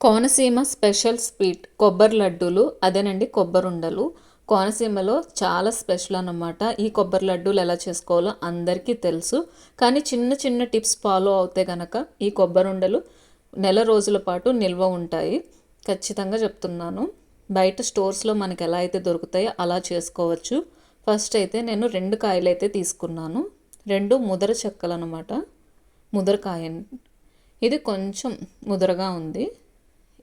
Konaseema special sweet కొబ్బరి లడ్డూలు అదేనండి కొబ్బరి ఉండలు. కోనసీమలో చాలా స్పెషల్ అన్నమాట. ఈ కొబ్బరి లడ్డూలు ఎలా చేసుకోవాలో అందరికీ తెలుసు. కానీ చిన్న చిన్న టిప్స్ ఫాలో అవుతే కనుక ఈ కొబ్బరుండలు నెల రోజుల పాటు నిల్వ ఉంటాయి. ఖచ్చితంగా చెప్తున్నాను. బయట స్టోర్స్లో మనకి ఎలా అయితే దొరుకుతాయో అలా చేసుకోవచ్చు. ఫస్ట్ అయితే నేను రెండు కాయలు అయితే తీసుకున్నాను. రెండు ముదర చెక్కలు అనమాట ముదరకాయ ఇది కొంచెం ముదరగా ఉంది.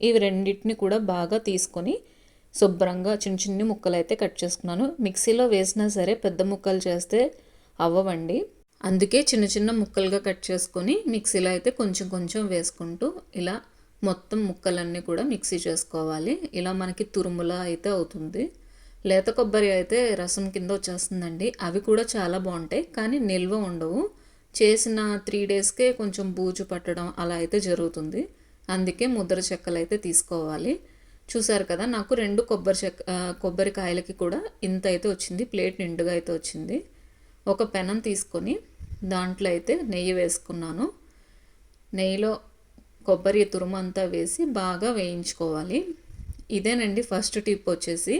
ఇవి రెండింటిని కూడా బాగా తీసుకొని శుభ్రంగా చిన్న చిన్ని ముక్కలు అయితే కట్ చేసుకున్నాను. మిక్సీలో వేసినా సరే పెద్ద ముక్కలు చేస్తే అవ్వవండి. అందుకే చిన్న చిన్న ముక్కలుగా కట్ చేసుకొని మిక్సీలో అయితే కొంచెం కొంచెం వేసుకుంటూ ఇలా మొత్తం ముక్కలన్నీ కూడా మిక్సీ చేసుకోవాలి. ఇలా మనకి తురుముల అయితే అవుతుంది. లేత కొబ్బరి అయితే రసం కింద వచ్చేస్తుందండి. అవి కూడా చాలా బాగుంటాయి కానీ నిల్వ ఉండవు. చేసిన త్రీ డేస్కే కొంచెం బూజు పట్టడం అలా అయితే జరుగుతుంది. అందుకే ముద్ర చెక్కలు అయితే తీసుకోవాలి. చూసారు కదా నాకు రెండు కొబ్బరి చెక్క కొబ్బరికాయలకి కూడా ఇంత అయితే వచ్చింది. ప్లేట్ నిండుగా అయితే వచ్చింది. ఒక పెనం తీసుకొని దాంట్లో అయితే నెయ్యి వేసుకున్నాను. నెయ్యిలో కొబ్బరి తురుము అంతా వేసి బాగా వేయించుకోవాలి. ఇదేనండి ఫస్ట్ టిప్ వచ్చేసి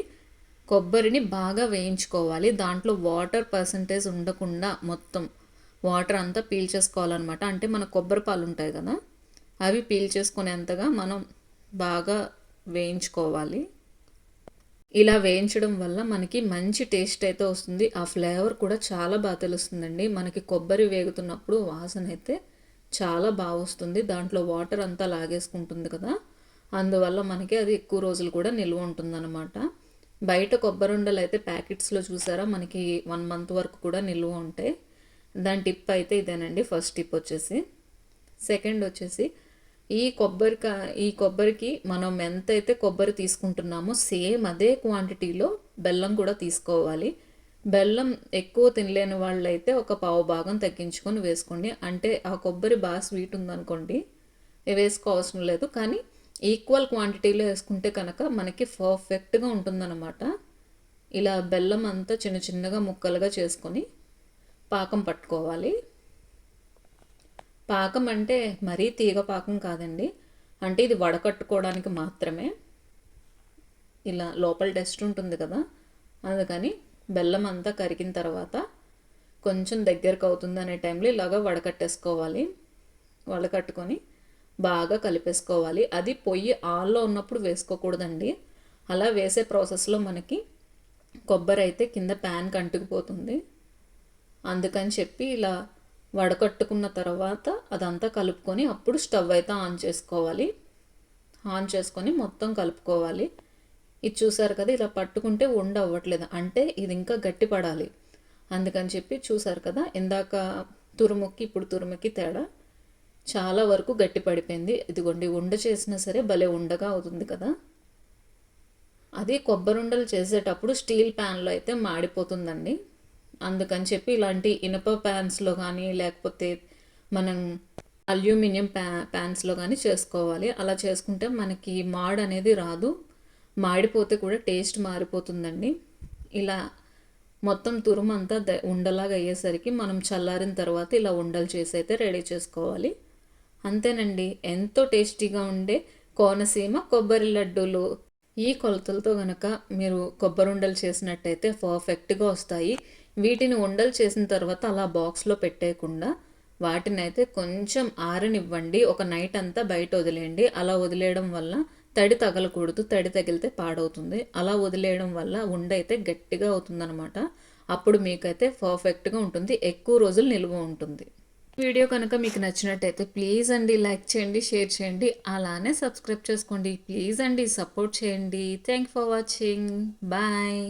కొబ్బరిని బాగా వేయించుకోవాలి. దాంట్లో వాటర్ పర్సంటేజ్ ఉండకుండా మొత్తం వాటర్ అంతా పీల్చేసుకోవాలన్నమాట. అంటే మన కొబ్బరి పాలు ఉంటాయి కదా అవి పీల్ చేసుకునేంతగా మనం బాగా వేయించుకోవాలి. ఇలా వేయించడం వల్ల మనకి మంచి టేస్ట్ అయితే వస్తుంది. ఆ ఫ్లేవర్ కూడా చాలా బాగా తెలుస్తుందండి. మనకి కొబ్బరి వేగుతున్నప్పుడు వాసన అయితే చాలా బాగా వస్తుంది. దాంట్లో వాటర్ అంతా లాగేసుకుంటుంది కదా. అందువల్ల మనకి అది ఎక్కువ రోజులు కూడా నిల్వ ఉంటుందన్నమాట. బయట కొబ్బరి ఉండలు అయితే ప్యాకెట్స్లో చూసారా? మనకి వన్ మంత్ వరకు కూడా నిల్వ ఉంటాయి దాని టిప్ అయితే ఇదేనండి. ఫస్ట్ టిప్ వచ్చేసి. సెకండ్ వచ్చేసి ఈ కొబ్బరికా ఈ కొబ్బరికి మనం ఎంత అయితే కొబ్బరి తీసుకుంటున్నామో సేమ్ అదే క్వాంటిటీలో బెల్లం కూడా తీసుకోవాలి. బెల్లం ఎక్కువ తినలేని వాళ్ళైతే ఒక పావు భాగం తగ్గించుకొని వేసుకోండి. అంటే ఆ కొబ్బరి బాగా స్వీట్ ఉందనుకోండి వేసుకోవాల్సిన లేదు. కానీ ఈక్వల్ క్వాంటిటీలో వేసుకుంటే కనుక మనకి పర్ఫెక్ట్గా ఉంటుందన్నమాట. ఇలా బెల్లం అంతా చిన్న చిన్నగా ముక్కలుగా చేసుకొని పాకం పట్టుకోవాలి. పాకం అంటే మరీ తీగ పాకం కాదండి. అంటే ఇది వడకట్టుకోవడానికి మాత్రమే. ఇలా లోపల టెస్ట్ ఉంటుంది కదా. అందుకని బెల్లం అంతా కరిగిన తర్వాత కొంచెం దగ్గరకు అవుతుంది అనే టైంలో ఇలాగ వడకట్టేసుకోవాలి. వడకట్టుకొని బాగా కలిపేసుకోవాలి. అది పొయ్యి ఆల్లో ఉన్నప్పుడు వేసుకోకూడదండి. అలా వేసే ప్రాసెస్లో మనకి కొబ్బరి అయితే కింద ప్యాన్కి అంటుకుపోతుంది అందుకని చెప్పి ఇలా వడకట్టుకున్న తర్వాత అదంతా కలుపుకొని అప్పుడు స్టవ్ అయితే ఆన్ చేసుకోవాలి. ఆన్ చేసుకొని మొత్తం కలుపుకోవాలి. ఇది చూసారు కదా ఇలా పట్టుకుంటే ఉండ అవ్వట్లేదు. అంటే ఇది ఇంకా గట్టి పడాలి అందుకని చెప్పి చూసారు కదా ఇందాక తురుముక్కి ఇప్పుడు తురుముకి తేడా చాలా వరకు గట్టి పడిపోయింది ఇదిగోండి ఉండ చేసినా సరే భలే ఉండగా అవుతుంది కదా. అది కొబ్బరి ఉండలు చేసేటప్పుడు స్టీల్ ప్యాన్లో అయితే మాడిపోతుందండి. అందుకని చెప్పి ఇలాంటి ఇనప ప్యాన్స్లో కానీ లేకపోతే మనం అల్యూమినియం ప్యా ప్యాన్స్లో కానీ చేసుకోవాలి. అలా చేసుకుంటే మనకి మాడ్ అనేది రాదు. మాడిపోతే కూడా టేస్ట్ మారిపోతుందండి. ఇలా మొత్తం తురుమంతా ద ఉండలాగా అయ్యేసరికి మనం చల్లారిన తర్వాత ఇలా ఉండలు చేసి అయితే రెడీ చేసుకోవాలి. అంతేనండి. ఎంతో టేస్టీగా ఉండే కోనసీమ కొబ్బరి లడ్డూలు ఈ కొలతలతో కనుక మీరు కొబ్బరి ఉండలు చేసినట్టయితే పర్ఫెక్ట్గా వస్తాయి. వీటిని ఉండలు చేసిన తర్వాత అలా బాక్స్లో పెట్టేయకుండా వాటిని అయితే కొంచెం ఆరనివ్వండి. ఒక నైట్ అంతా బయట వదిలేయండి. అలా వదిలేయడం వల్ల తడి తగలకూడదు. తడి తగిలితే పాడవుతుంది. అలా వదిలేయడం వల్ల ఉండ అయితే గట్టిగా అవుతుందనమాట అప్పుడు మీకైతే పర్ఫెక్ట్గా ఉంటుంది. ఎక్కువ రోజులు నిల్వ ఉంటుంది. వీడియో కనుక మీకు నచ్చినట్టయితే ప్లీజ్ అండి లైక్ చేయండి షేర్ చేయండి. అలానే సబ్స్క్రైబ్ చేసుకోండి. ప్లీజ్ అండి సపోర్ట్ చేయండి. Thank for watching. బాయ్.